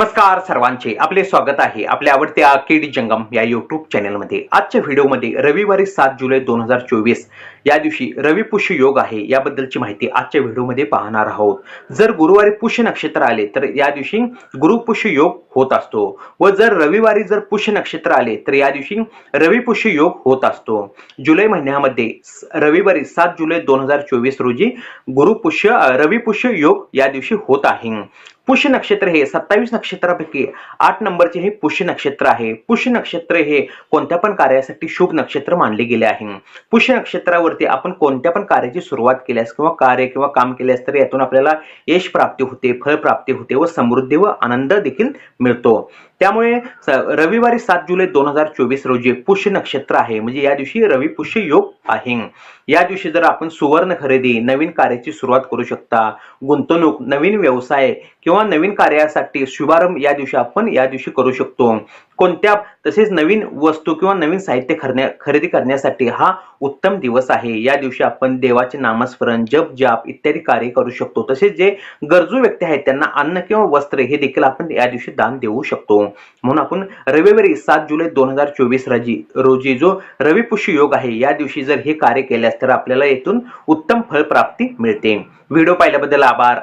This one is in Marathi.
नमस्कार सर्वांचे. आपले स्वागत आहे आपल्या आवडत्या केडी जंगम या युट्यूब चॅनलमध्ये आजच्या व्हिडिओमध्ये रविवारी सात जुलै दोन हजार चोवीस या दिवशी रवी पुष्य योग आहे याबद्दलची माहिती आजच्या व्हिडिओमध्ये पाहणार आहोत. जर गुरुवारी पुष्य नक्षत्र आले तर या दिवशी गुरुपुष्य योग होत असतो. व जर रविवारी जर पुष्य नक्षत्र आले तर या दिवशी रवी पुष्य योग होत असतो. जुलै महिन्यामध्ये रविवारी सात जुलै दोन हजार चोवीस रोजी गुरुपुष्य रविपुष्य पुष्य योग या दिवशी होत आहे. पुष्य नक्षत्र हे सत्तावीस नक्षत्रापैकी आठ नंबरचे हे पुष्य नक्षत्र आहे. पुष्य नक्षत्र हे कोणत्या पण कार्यासाठी शुभ नक्षत्र मानले गेले आहे. पुष्य नक्षत्रावरती आपण कोणत्या पण कार्याची सुरुवात केल्यास किंवा कार्य किंवा काम केल्यास तर यातून आपल्याला यश प्राप्ती होते फळ प्राप्ती होते व समृद्धी व आनंद देखील मिळतो. त्यामुळे रविवारी सात जुलै दोन हजार चोवीस रोजी पुष्य नक्षत्र आहे. म्हणजे या दिवशी रवी पुष्य योग आहे. या दिवशी जर आपण सुवर्ण खरेदी नवीन कार्याची सुरुवात करू शकता गुंतवणूक नवीन व्यवसाय किंवा नवीन कार्यासाठी शुभारंभ या दिवशी आपण या दिवशी करू शकतो. कोणत्या तसेच नवीन वस्तू किंवा नवीन साहित्य खरण्या खरेदी करण्यासाठी हा उत्तम दिवस आहे. या दिवशी आपण देवाचे नामस्मरण जप जाप इत्यादी कार्य करू शकतो. तसेच जे गरजू व्यक्ती आहेत त्यांना अन्न किंवा वस्त्र हे देखील आपण या दिवशी दान देऊ शकतो. म्हणून आपण रविवारी सात जुलै दोन हजार चोवीस रोजी रोजी जो रविपुष्य योग आहे या दिवशी जर हे कार्य केल्यास तर आपल्याला येथून उत्तम फळ प्राप्ती मिळते. व्हिडिओ पाहिल्याबद्दल आभार.